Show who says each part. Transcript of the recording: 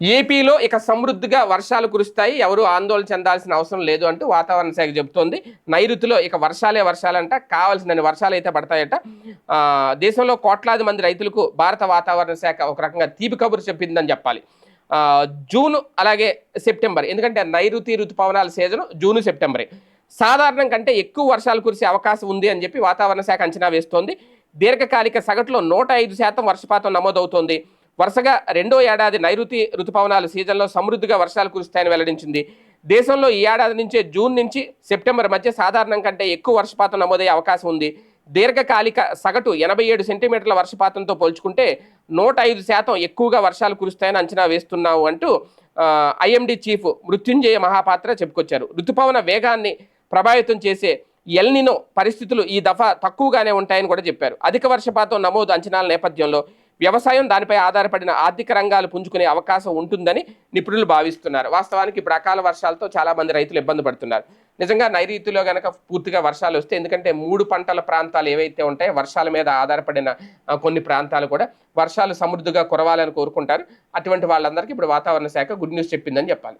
Speaker 1: ఏపీలో ఇక సమృద్ధిగా వర్షాలు కురుస్తాయి. ఎవరు ఆందోళన చెందాల్సిన అవసరం లేదు అంటూ వాతావరణ శాఖ చెబుతోంది. నైరుతిలో ఇక వర్షాలే వర్షాలంట. కావాల్సినన్ని వర్షాలు అయితే పడతాయట దేశంలో కోట్లాది మంది రైతులకు భారత వాతావరణ శాఖ ఒక రకంగా తీపి కబురు చెప్పిందని చెప్పాలి. జూన్ అలాగే సెప్టెంబర్ ఎందుకంటే నైరుతి ఋతుపవనాల సీజన్ జూను సెప్టెంబరే. సాధారణం కంటే ఎక్కువ వర్షాలు కురిసే అవకాశం ఉంది అని చెప్పి వాతావరణ శాఖ అంచనా వేస్తోంది. దీర్ఘకాలిక సగటులో నూట ఐదు శాతం వర్షపాతం నమోదవుతోంది. వరుసగా రెండో ఏడాది నైరుతి ఋతుపవనాల సీజన్లో సమృద్ధిగా వర్షాలు కురుస్తాయని వెల్లడించింది. దేశంలో ఈ ఏడాది నుంచే జూన్ నుంచి సెప్టెంబర్ మధ్య సాధారణం కంటే ఎక్కువ వర్షపాతం నమోదయ్యే అవకాశం ఉంది. దీర్ఘకాలిక సగటు ఎనభై ఏడు సెంటీమీటర్ల వర్షపాతంతో పోల్చుకుంటే నూట ఐదు శాతం ఎక్కువగా వర్షాలు కురుస్తాయని అంచనా వేస్తున్నావు అంటూ ఐఎండి చీఫ్ మృత్యుంజయ మహాపాత్ర చెప్పుకొచ్చారు. ఋతుపవన వేగాన్ని ప్రభావితం చేసే ఎల్నినో పరిస్థితులు ఈ దఫా తక్కువగానే ఉంటాయని కూడా చెప్పారు. అధిక వర్షపాతం నమోదు అంచనాల నేపథ్యంలో వ్యవసాయం దానిపై ఆధారపడిన ఆర్థిక రంగాలు పుంజుకునే అవకాశం ఉంటుందని నిపుణులు భావిస్తున్నారు. వాస్తవానికి ఇప్పుడు అకాల వర్షాలతో చాలా మంది రైతులు ఇబ్బంది పడుతున్నారు. నిజంగా నైరుతిలో గనక పూర్తిగా వర్షాలు వస్తే ఎందుకంటే మూడు పంటల ప్రాంతాలు ఏవైతే ఉంటాయో వర్షాల మీద ఆధారపడిన కొన్ని ప్రాంతాలు కూడా వర్షాలు సమృద్ధిగా కురవాలని కోరుకుంటారు. అటువంటి వాళ్ళందరికీ ఇప్పుడు వాతావరణ శాఖ గుడ్ న్యూస్ చెప్పిందని చెప్పాలి.